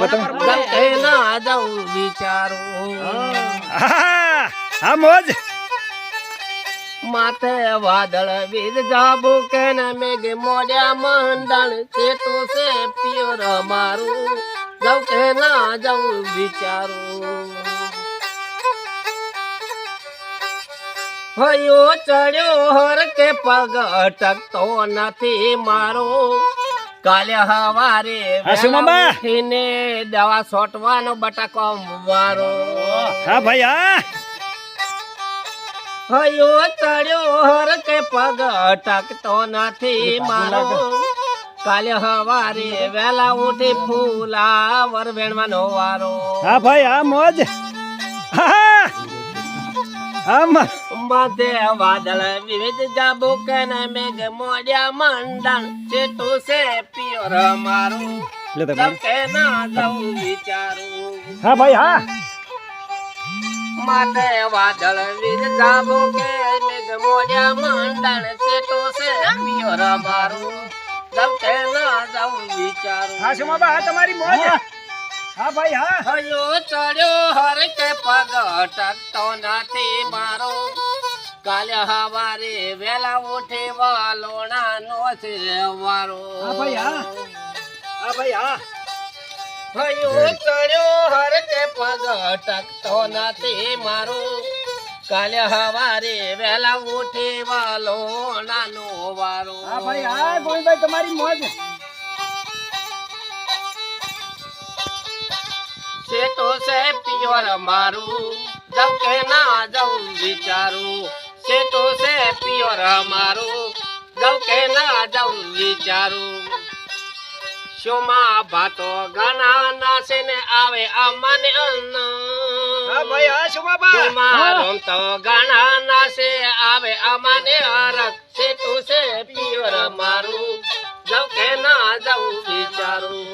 તો તમે ગમતે ના જાઉં વિચારું. હા હા મોજ. માથે વાદળ વીજ જાબુ કે ને મેઘ મોડ્યા મંડળ છે તો છે પ્યોર મારું. જાઉં કે ના જાઉં વિચારું. હયો ચડ્યો હર કે પગ અટકતો નથી મારો. કાલે હવારે ઉઠીને દવા છોટવાનો બટાકો મારો હા ભાઈ હા. હયો ચડ્યો હર કે પગ અટકતો નથી મારો. કાલે હવારે વેલા ઉઠી ફૂલાવર વેણવાનો વારો. હા ભાઈ હા મોજ. હા હા. માથે વાદળ વિવિધ જાબુ કને મેઘ મોડ્યા મંડળ. ચેટું છે પિયોર મારું. લે તો ભાઈ. કે ના જવું વિચારું. હા ભાઈ હા. માથે વાદળ વીર જાબો કે મેઘ મોડ્યા મંડળ. ચેટું છે પિયોર મારું. જવ કે ના જવું વિચારું. હા સુમાબા હા તમારી મોજ. હા. ભાઈ હા. હયો ચડ્યો હર કે પગ અટકતો નથી મારો. કાલે હવારે વેલા ઉઠે વાલોણા નો છે વારો. હા ભાઈ, હા. હા ભાઈ હા. હયો ચડ્યો હર કે પગ અટકતો નથી મારો. કાલે હવારે વેલા ઉઠે વાલોણા નો વારો. હા ભાઈ હા ગોવિંદભાઈ તમારી મોજ. સેટો છે પિયોર મારું. જમ કે ના જમ વિચારું. સેટો છે પિયોર મારું જવ કે ના જવ વિચારું. શોમાં ભાતો ગાના નાસે ને આવે અમને અન્ન. હા ભાઈ હા શોમાં રમતો ઘણા નાસે આવે અમને હરક સેટો છે પિયોર મારું જવ કે ના જવ વિચારું.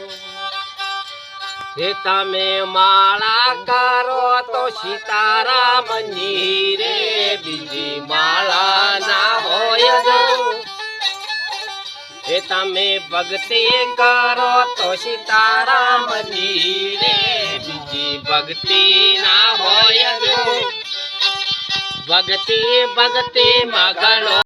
હે તમે માળા કરો તો સીતારામની રે બીજી માળા ના હોય હે તમે ભક્તિ કરો તો સીતારામની રે બીજી ભક્તિ ના હોય ભક્તિ ભક્તિ માં